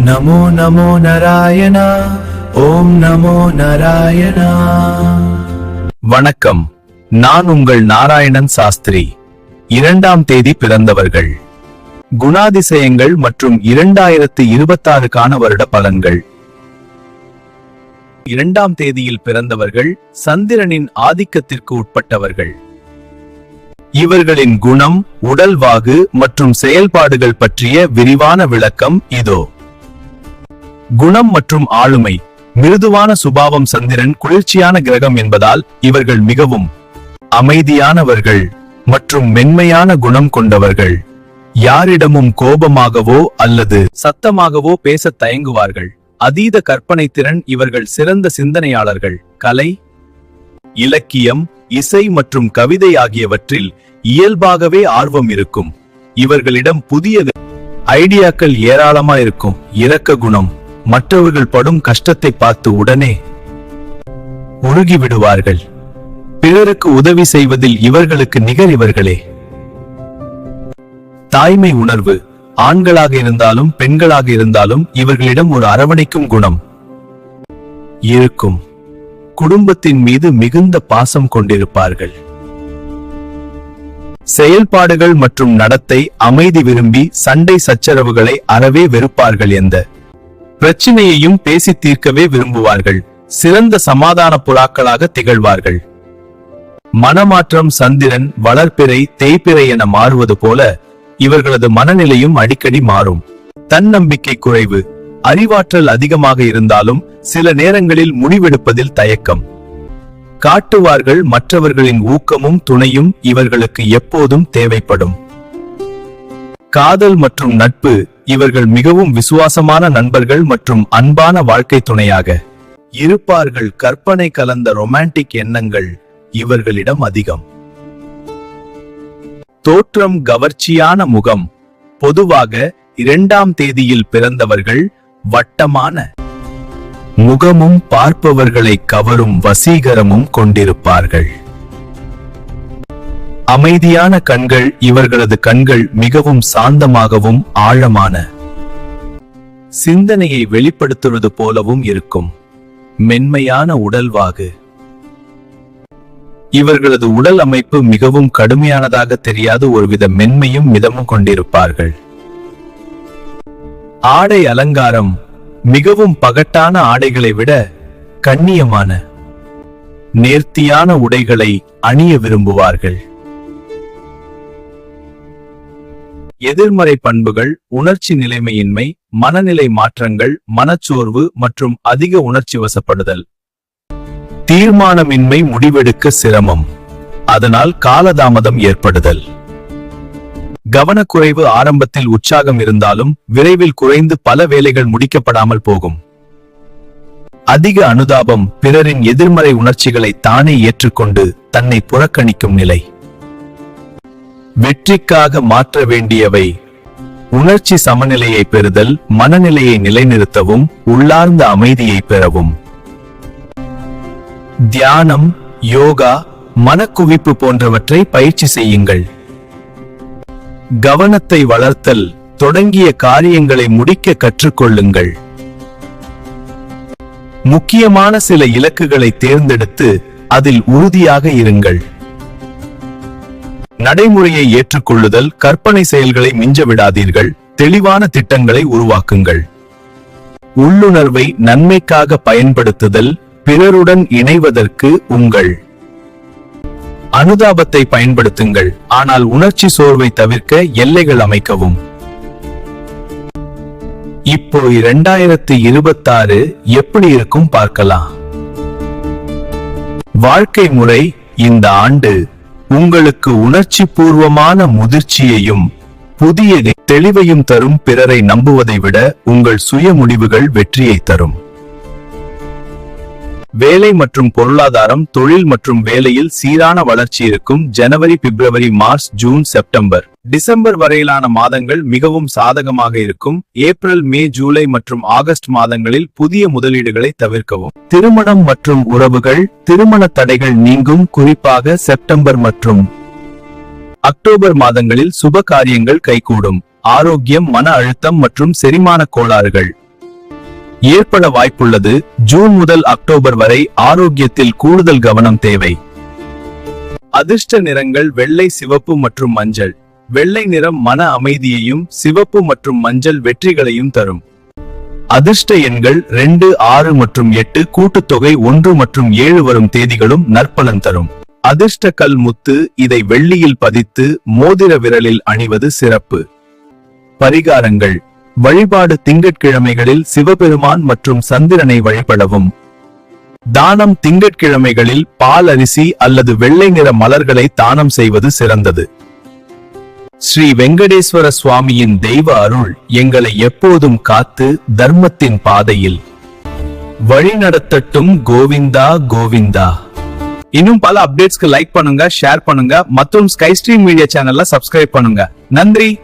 नमो नमो नारायण ஓம் நமோ நாராயணா வணக்கம் நான் உங்கள் நாராயணன் சாஸ்திரி இரண்டாம் தேதி பிறந்தவர்கள் குணாதிசயங்கள் மற்றும் இரண்டாயிரத்து இருபத்தாறுக்கான வருட பலன்கள் இரண்டாம் தேதியில் பிறந்தவர்கள் சந்திரனின் ஆதிக்கத்திற்கு உட்பட்டவர்கள் இவர்களின் குணம் உடல்வாகு மற்றும் செயல்பாடுகள் பற்றிய விரிவான விளக்கம் இதோ குணம் மற்றும் ஆளுமை மிருதுவான சுபாவம் சந்திரன் குளிர்ச்சியான கிரகம் என்பதால் இவர்கள் மிகவும் அமைதியானவர்கள் மற்றும் மென்மையான குணம் கொண்டவர்கள். யாரிடமும் கோபமாகவோ அல்லது சத்தமாகவோ பேச தயங்குவார்கள். அதீத கற்பனை திறன் இவர்கள் சிறந்த சிந்தனையாளர்கள். கலை இலக்கியம் இசை மற்றும் கவிதை ஆகியவற்றில் இயல்பாகவே ஆர்வம் இருக்கும். இவர்களிடம் புதிய ஐடியாக்கள் ஏராளமா இருக்கும் இரக்க குணம் மற்றவர்கள் படும் கஷ்டத்தை பார்த்து உடனே உருகி விடுவார்கள். பிறருக்கு உதவி செய்வதில் இவர்களுக்கு நிகர் இவர்களே. தாய்மை உணர்வு. ஆண்களாக இருந்தாலும் பெண்களாக இருந்தாலும் இவர்களிடம் ஒரு அரவணைக்கும் குணம். இருக்கும். குடும்பத்தின் மீது மிகுந்த பாசம் கொண்டிருப்பார்கள். செயல்பாடுகள் மற்றும் நடத்தை அமைதி விரும்பி சண்டை சச்சரவுகளை அறவே வெறுப்பார்கள் எந்த பிரச்சனையையும் பேசி தீர்க்கவே விரும்புவார்கள். சிறந்த சமாதான புறாக்களாக திகழ்வார்கள். மனமாற்றம் சந்திரன் வளர்ப்பிறை தேய்பிறை என மாறுவது போல இவர்களது மனநிலையும் அடிக்கடி மாறும். தன்னம்பிக்கை குறைவு. அறிவாற்றல் அதிகமாக இருந்தாலும் சில நேரங்களில் முடிவெடுப்பதில் தயக்கம். காட்டுவார்கள் மற்றவர்களின் ஊக்கமும் துணையும் இவர்களுக்கு எப்போதும் தேவைப்படும். காதல் மற்றும் நட்பு இவர்கள் மிகவும் விசுவாசமான நண்பர்கள் மற்றும் அன்பான வாழ்க்கை துணையாக. இருப்பார்கள் கற்பனை கலந்த ரொமான்டிக் எண்ணங்கள் இவர்களிடம் அதிகம். தோற்றம் கவர்ச்சியான முகம். பொதுவாக இரண்டாம் தேதியில் பிறந்தவர்கள் வட்டமான. முகமும் பார்ப்பவர்களை கவரும் வசீகரமும் கொண்டிருப்பார்கள். அமைதியான கண்கள் இவர்களது கண்கள் மிகவும் சாந்தமாகவும் ஆழமான. சிந்தனையை வெளிப்படுத்துவது போலவும் இருக்கும். மென்மையான உடல்வாகு இவர்களது உடல் அமைப்பு மிகவும் கடுமையானதாக தெரியாத ஒருவித மென்மையும் மிதமும் கொண்டிருப்பார்கள். ஆடை அலங்காரம் மிகவும் பகட்டான ஆடைகளை விட கண்ணியமான நேர்த்தியான உடைகளை அணிய விரும்புவார்கள். எதிர்மறை பண்புகள் உணர்ச்சி நிலைமையின்மை மனநிலை மாற்றங்கள் மனச்சோர்வு மற்றும் அதிக உணர்ச்சி வசப்படுதல். தீர்மானமின்மை முடிவெடுக்க சிரமம். அதனால் காலதாமதம் ஏற்படுதல். கவனக்குறைவு ஆரம்பத்தில் உற்சாகம் இருந்தாலும் விரைவில் குறைந்து பல வேலைகள் முடிக்கப்படாமல் போகும். அதிக அனுதாபம் பிறரின் எதிர்மறை உணர்ச்சிகளை தானே ஏற்றுக்கொண்டு தன்னை புறக்கணிக்கும் நிலை. வெற்றிக்காக மாற்ற வேண்டியவை. உணர்ச்சி சமநிலையை பெறுதல் மனநிலையை நிலைநிறுத்தவும் உள்ளார்ந்த அமைதியை பெறவும். தியானம் யோகா மனக்குவிப்பு போன்றவற்றை பயிற்சி செய்யுங்கள். கவனத்தை வளர்த்தல் தொடங்கிய காரியங்களை முடிக்க கற்றுக்கொள்ளுங்கள். முக்கியமான சில இலக்குகளை தேர்ந்தெடுத்து அதில் உறுதியாக இருங்கள். நடைமுறையை ஏற்றுக்கொள்ளுதல் கற்பனை செயல்களை மிஞ்ச விடாதீர்கள் தெளிவான திட்டங்களை உருவாக்குங்கள். உள்ளுணர்வை நன்மைக்காக பயன்படுத்துதல் பிறருடன் இணைவதற்கு உங்கள் அனுதாபத்தை பயன்படுத்துங்கள் ஆனால் உணர்ச்சி சோர்வை தவிர்க்க எல்லைகள் அமைக்கவும். இப்போ இரண்டாயிரத்தி இருபத்தாறு எப்படி இருக்கும் பார்க்கலாம். வாழ்க்கை முறை இந்த ஆண்டு உங்களுக்கு உணர்ச்சி பூர்வமான முதிர்ச்சியையும் புதிய தெளிவையும் தரும் பிறரை நம்புவதை விட உங்கள் சுய முடிவுகள் வெற்றியை தரும். வேலை மற்றும் பொருளாதாரம் தொழில் மற்றும் வேலையில் சீரான வளர்ச்சி இருக்கும் ஜனவரி பிப்ரவரி மார்ச் ஜூன் செப்டம்பர். டிசம்பர் வரையிலான மாதங்கள் மிகவும் சாதகமாக இருக்கும். ஏப்ரல் மே ஜூலை மற்றும் ஆகஸ்ட் மாதங்களில் புதிய முதலீடுகளை தவிர்க்கவும். திருமணம் மற்றும் உறவுகள் திருமண தடைகள் நீங்கும் குறிப்பாக செப்டம்பர் மற்றும் அக்டோபர் மாதங்களில் சுப காரியங்கள் கைகூடும். ஆரோக்கியம் மன அழுத்தம் மற்றும் செரிமான கோளாறுகள். ஏற்பட வாய்ப்புள்ளது. ஜூன் முதல் அக்டோபர் வரை ஆரோக்கியத்தில் கூடுதல் கவனம் தேவை. அதிர்ஷ்ட நிறங்கள் வெள்ளை சிவப்பு மற்றும் மஞ்சள். வெள்ளை நிறம் மன அமைதியையும் சிவப்பு மற்றும் மஞ்சள் வெற்றிகளையும் தரும். அதிர்ஷ்ட எண்கள் ரெண்டு ஆறு மற்றும் எட்டு கூட்டுத்தொகை ஒன்று மற்றும் ஏழு வரும் தேதிகளும் நற்பலன் தரும். அதிர்ஷ்ட கல் முத்து இதை வெள்ளியில் பதித்து மோதிர விரலில் அணிவது சிறப்பு. பரிகாரங்கள். வழிபாடு திங்கட்கிழமைகளில் சிவபெருமான் மற்றும் சந்திரனை வழிபடவும். தானம் திங்கட்கிழமைகளில் பால் அரிசி அல்லது வெள்ளை நிற மலர்களை தானம் செய்வது சிறந்தது. ஸ்ரீ வெங்கடேஸ்வர சுவாமியின் தெய்வ அருள் எங்களை எப்போதும் காத்து தர்மத்தின் பாதையில். வழிநடத்தட்டும் கோவிந்தா கோவிந்தா. இன்னும் பல அப்டேட்ஸ்க்கு லைக் பண்ணுங்க ஷேர் பண்ணுங்க. மற்றும் ஸ்கை ஸ்ட்ரீம் மீடியா சேனல்ல சப்ஸ்கிரைப் பண்ணுங்க. நன்றி.